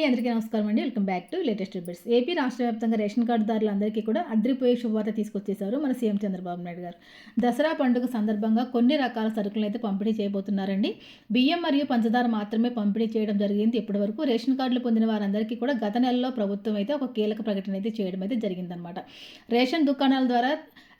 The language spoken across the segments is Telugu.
అండి అందరికీ నమస్కారం అండి. Welcome back to latest updates. AP రాష్ట్ర వ్యాప్తంగా రేషన్ కార్డుదారులందరికీ కూడా అద్రిపోయే శుభవార్త తీసుకొచ్చేశారు మన సీఎం చంద్రబాబు నాయుడు గారు. దసరా పండుగ సందర్భంగా కొన్ని రకాల సరుకులను అయితే పంపిణీ చేయబోతున్నారండి. బియ్యం మరియు పంచదార మాత్రమే పంపిణీ చేయడం జరిగింది. ఇప్పటివరకు రేషన్ కార్డులు పొందిన వారందరికీ కూడా గత నెలలో ప్రభుత్వం అయితే ఒక కీలక ప్రకటన అయితే చేయడం అయితే జరిగిందనమాట రేషన్ దుకాణాల ద్వారా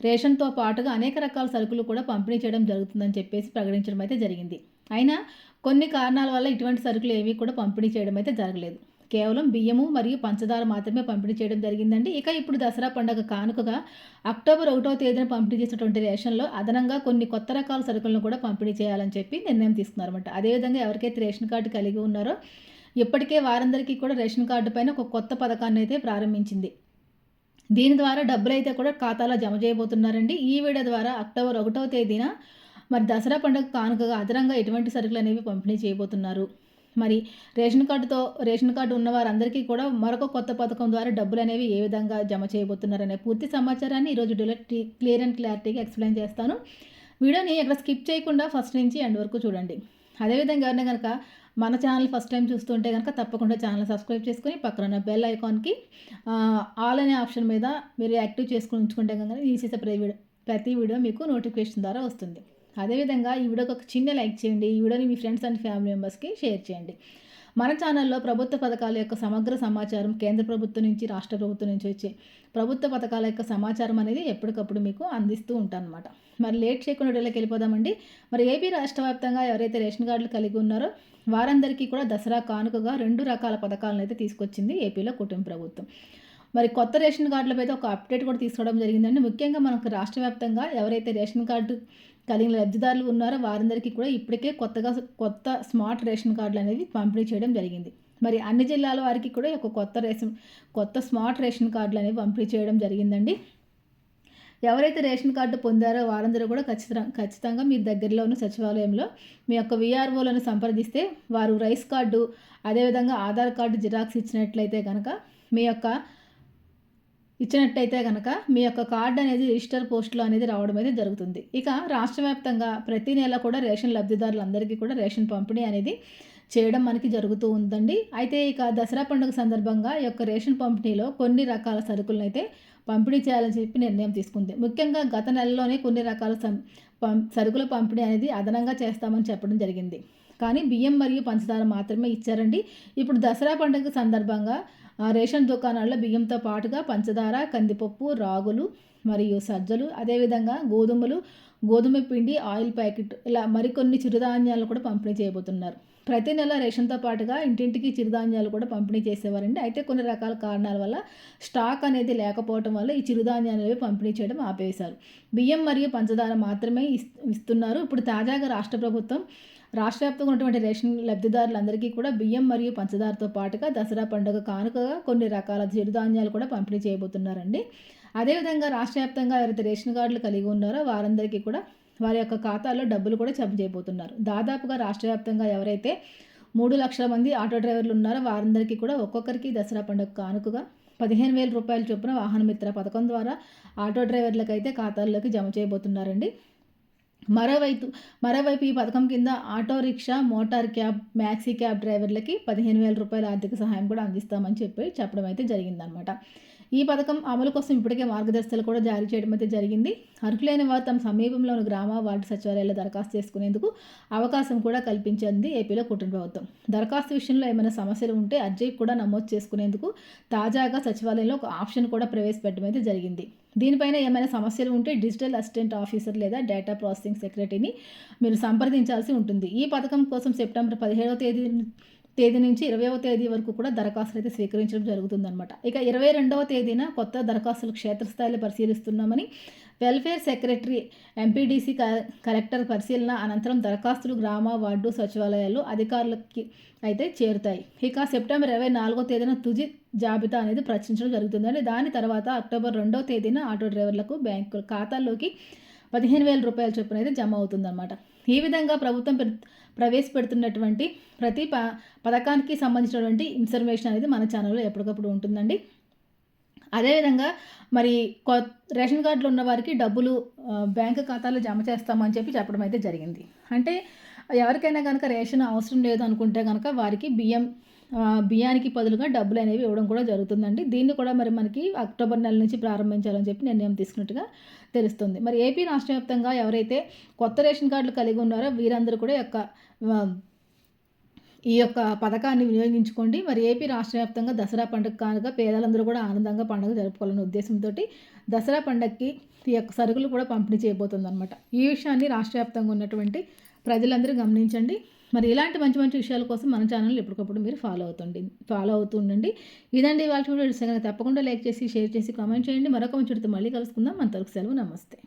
రేషన్తో పాటుగా అనేక రకాల సరుకులు కూడా పంపిణీ చేయడం జరుగుతుందని చెప్పేసి ప్రకటించడం అయితే జరిగింది. అయినా కొన్ని కారణాల వల్ల ఇటువంటి సరుకులు ఏవి కూడా పంపిణీ చేయడం అయితే జరగలేదు. కేవలం బియ్యము మరియు పంచదార మాత్రమే పంపిణీ చేయడం జరిగిందండి. ఇక ఇప్పుడు దసరా పండుగ కానుకగా అక్టోబర్ ఒకటో తేదీన పంపిణీ చేసినటువంటి రేషన్లో అదనంగా కొన్ని కొత్త రకాల సరుకులను కూడా పంపిణీ చేయాలని చెప్పి నిర్ణయం తీసుకున్నారన్నమాట. అదేవిధంగా ఎవరికైతే రేషన్ కార్డు కలిగి ఉన్నారో ఇప్పటికే వారందరికీ కూడా రేషన్ కార్డు పైన ఒక కొత్త పథకాన్ని అయితే ప్రారంభించింది. దీని ద్వారా డబ్బులు అయితే కూడా ఖాతాలో జమ చేయబోతున్నారండి. ఈ వీడియో ద్వారా అక్టోబర్ ఒకటవ తేదీన మరి దసరా పండుగ కానుకగా అదనంగా ఎటువంటి సరుకులు అనేవి పంపిణీ చేయబోతున్నారు. మరి రేషన్ కార్డుతో రేషన్ కార్డు ఉన్న వారందరికీ కూడా మరొక కొత్త పథకం ద్వారా డబ్బులు అనేవి ఏ విధంగా జమ చేయబోతున్నారనే పూర్తి సమాచారాన్ని ఈరోజు డిలెక్ట్ క్లియర్ అండ్ క్లారిటీగా ఎక్స్ప్లెయిన్ చేస్తాను. వీడియోని ఎక్కడ స్కిప్ చేయకుండా ఫస్ట్ నుంచి ఎండ్ వరకు చూడండి. అదేవిధంగా ఎవరైనా కనుక మన ఛానల్ ఫస్ట్ టైం చూస్తుంటే కనుక తప్పకుండా ఛానల్ సబ్స్క్రైబ్ చేసుకొని పక్కన ఉన్న బెల్ ఐకాన్కి ఆల్ అనే ఆప్షన్ మీద మీరు యాక్టివ్ చేసుకుని ఉంచుకుంటే కనుక ఈ చేసే ప్రతి వీడియో ప్రతి వీడియో మీకు నోటిఫికేషన్ ద్వారా వస్తుంది. అదేవిధంగా ఈ వీడియోకి ఒక చిన్న లైక్ చేయండి ఈ వీడియోని మీ ఫ్రెండ్స్ అండ్ ఫ్యామిలీ మెంబర్స్కి షేర్ చేయండి. మన ఛానల్లో ప్రభుత్వ పథకాల యొక్క సమగ్ర సమాచారం కేంద్ర ప్రభుత్వం నుంచి రాష్ట్ర ప్రభుత్వం నుంచి వచ్చే ప్రభుత్వ పథకాల యొక్క సమాచారం అనేది ఎప్పటికప్పుడు మీకు అందిస్తూ ఉంటాను అనమాట మరి లేట్ చేయకుండా వీడియోకి వెళ్ళిపోదామండి. మరి ఏపీ రాష్ట్ర వ్యాప్తంగా ఎవరైతే రేషన్ కార్డులు కలిగి ఉన్నారో వారందరికీ కూడా దసరా కానుకగా రెండు రకాల పథకాలను అయితే తీసుకొచ్చింది ఏపీలో కుటుంబ ప్రభుత్వం. మరి కొత్త రేషన్ కార్డులపై ఒక అప్డేట్ కూడా తీసుకోవడం జరిగిందండి. ముఖ్యంగా మనకు రాష్ట్ర వ్యాప్తంగా ఎవరైతే రేషన్ కార్డు కలిగిన లబ్ధిదారులు ఉన్నారో? వారందరికీ కూడా ఇప్పటికే కొత్తగా కొత్త స్మార్ట్ రేషన్ కార్డులు అనేది పంపిణీ చేయడం జరిగింది. మరి అన్ని జిల్లాల వారికి కూడా ఒక కొత్త రేషన్ కొత్త స్మార్ట్ రేషన్ కార్డులు అనేవి పంపిణీ చేయడం జరిగిందండి. ఎవరైతే రేషన్ కార్డు పొందారో వారందరూ కూడా ఖచ్చితంగా ఖచ్చితంగా మీ దగ్గరలో ఉన్న సచివాలయంలో మీ యొక్క విఆర్ఓలను సంప్రదిస్తే వారు రైస్ కార్డు అదేవిధంగా ఆధార్ కార్డు జిరాక్స్ ఇచ్చినట్లయితే కనుక మీ యొక్క ఇచ్చినట్టయితే కనుక మీ యొక్క కార్డు అనేది రిజిస్టర్ పోస్టులో అనేది రావడం అయితే జరుగుతుంది. ఇక రాష్ట్ర వ్యాప్తంగా ప్రతి నెల కూడా రేషన్ లబ్ధిదారులందరికీ కూడా రేషన్ పంపిణీ అనేది చేయడం మనకి జరుగుతూ ఉందండి. అయితే ఇక దసరా పండుగ సందర్భంగా ఈ యొక్క రేషన్ పంపిణీలో కొన్ని రకాల సరుకులను అయితే పంపిణీ చేయాలని చెప్పి నిర్ణయం తీసుకుంది. ముఖ్యంగా గత నెలలోనే కొన్ని రకాల సరుకుల పంపిణీ అనేది అదనంగా చేస్తామని చెప్పడం జరిగింది. కానీ బియ్యం మరియు పంచదార మాత్రమే ఇచ్చారండి. ఇప్పుడు దసరా పండుగ సందర్భంగా ఆ రేషన్ దుకాణాల్లో బియ్యంతో పాటుగా పంచదార కందిపప్పు రాగులు మరియు సజ్జలు అదేవిధంగా గోధుమలు గోధుమ పిండి ఆయిల్ ప్యాకెట్ ఇలా మరికొన్ని చిరుధాన్యాలు కూడా పంపిణీ చేయబోతున్నారు. ప్రతి నెల రేషన్తో పాటుగా ఇంటింటికి చిరుధాన్యాలు కూడా పంపిణీ చేసేవారండి. అయితే కొన్ని రకాల కారణాల వల్ల స్టాక్ అనేది లేకపోవడం వల్ల ఈ చిరుధాన్యాలు పంపిణీ చేయడం ఆపేశారు. బియ్యం మరియు పంచదార మాత్రమే ఇస్తున్నారు. ఇప్పుడు తాజాగా రాష్ట్ర ప్రభుత్వం రాష్ట్ర వ్యాప్తంగా ఉన్నటువంటి రేషన్ లబ్ధిదారులందరికీ కూడా బియ్యం మరియు పంచదారతో పాటుగా దసరా పండుగ కానుకగా కొన్ని రకాల చిరుధాన్యాలు కూడా పంపిణీ చేయబోతున్నారండి. అదేవిధంగా రాష్ట్ర వ్యాప్తంగా ఎవరైతే రేషన్ కార్డులు కలిగి ఉన్నారో వారందరికీ కూడా వారి యొక్క ఖాతాల్లో డబ్బులు కూడా జమ చేయబోతున్నారు. దాదాపుగా రాష్ట్ర వ్యాప్తంగా ఎవరైతే మూడు లక్షల మంది ఆటో డ్రైవర్లు ఉన్నారో వారందరికీ కూడా ఒక్కొక్కరికి దసరా పండుగ కానుకగా పదిహేను వేల రూపాయల చొప్పున వాహన మిత్ర పథకం ద్వారా ఆటో డ్రైవర్లకైతే ఖాతాల్లోకి జమ చేయబోతున్నారండి. మరోవైపు మరోవైపు ఈ పథకం కింద auto rickshaw motor cab maxi cab డ్రైవర్లకి పదిహేను వేల రూపాయల ఆర్థిక సహాయం కూడా అందిస్తామని చెప్పి చెప్పడం అయితే జరిగిందనమాట ఈ పథకం అమలు కోసం ఇప్పటికే మార్గదర్శకాలు కూడా జారీ చేయడం అయితే జరిగింది. అర్హులైన వారు తమ సమీపంలోని గ్రామ వార్డు సచివాలయాల్లో దరఖాస్తు చేసుకునేందుకు అవకాశం కూడా కల్పించింది ఏపీలో కుటుంబ ప్రభుత్వం. దరఖాస్తు విషయంలో ఏమైనా సమస్యలు ఉంటే అర్జీ కూడా నమోదు చేసుకునేందుకు తాజాగా సచివాలయంలో ఒక ఆప్షన్ కూడా ప్రవేశపెట్టడం అయితే జరిగింది. దీనిపైన ఏమైనా సమస్యలు ఉంటే డిజిటల్ అసిస్టెంట్ ఆఫీసర్ లేదా డేటా ప్రాసెసింగ్ సెక్రటరీని మీరు సంప్రదించాల్సి ఉంటుంది. ఈ పథకం కోసం సెప్టెంబర్ పదిహేడవ తేదీ తేదీ నుంచి ఇరవైవ తేదీ వరకు కూడా దరఖాస్తులు అయితే స్వీకరించడం జరుగుతుందన్నమాట. ఇక ఇరవై రెండవ తేదీన కొత్త దరఖాస్తులు క్షేత్రస్థాయిలో పరిశీలిస్తున్నామని వెల్ఫేర్ సెక్రటరీ ఎంపీడీసీ కలెక్టర్ పరిశీలన అనంతరం దరఖాస్తులు గ్రామ వార్డు సచివాలయాలు అధికారులకి అయితే చేరుతాయి. ఇక సెప్టెంబర్ ఇరవై నాలుగో తేదీన తుది జాబితా అనేది ప్రచురించడం జరుగుతుందండి. దాని తర్వాత అక్టోబర్ రెండో తేదీన ఆటో డ్రైవర్లకు బ్యాంకు ఖాతాల్లోకి పదిహేను వేల రూపాయల చొప్పున అయితే జమ అవుతుందన్నమాట. ఈ విధంగా ప్రభుత్వం ప్రవేశపెడుతున్నటువంటి ప్రతి ప పథకానికి సంబంధించినటువంటి ఇన్ఫర్మేషన్ అనేది మన ఛానల్లో ఎప్పటికప్పుడు ఉంటుందండి. అదేవిధంగా మరి కొ రేషన్ కార్డులు ఉన్న వారికి డబ్బులు బ్యాంక్ ఖాతాలో జమ చేస్తామని చెప్పి చెప్పడం అయితే జరిగింది. అంటే ఎవరికైనా కనుక రేషన్ అవసరం లేదు అనుకుంటే కనుక వారికి బియ్యం బియ్యానికి బదులుగా డబ్బులు అనేవి ఇవ్వడం కూడా జరుగుతుందండి. దీన్ని కూడా మరి మనకి అక్టోబర్ నెల నుంచి ప్రారంభించాలని చెప్పి నిర్ణయం తీసుకున్నట్టుగా తెలుస్తుంది. మరి ఏపీ రాష్ట్ర వ్యాప్తంగా ఎవరైతే కొత్త రేషన్ కార్డులు కలిగి ఉన్నారో వీరందరూ కూడా యొక్క ఈ యొక్క పథకాన్ని వినియోగించుకోండి. మరి ఏపీ రాష్ట్ర వ్యాప్తంగా దసరా పండుగ కానుక పేదలందరూ కూడా ఆనందంగా పండుగ జరుపుకోవాలనే ఉద్దేశంతో దసరా పండుగకి ఈ యొక్క సరుకులు కూడా పంపిణీ చేయబోతుంది అనమాట ఈ విషయాన్ని రాష్ట్ర వ్యాప్తంగా ఉన్నటువంటి ప్రజలందరూ గమనించండి. మరి ఇలాంటి మంచి మంచి విషయాల కోసం మన ఛానల్ ఎప్పటికప్పుడు మీరు ఫాలో అవుతుండి ఫాలో అవుతూ ఉండండి ఇదండి వాళ్ళ వీడియో తప్పకుండా లైక్ చేసి షేర్ చేసి కామెంట్ చేయండి. మరొక మంచి మళ్ళీ కలుసుకుందాం. మన తరకు సెలవు. నమస్తే.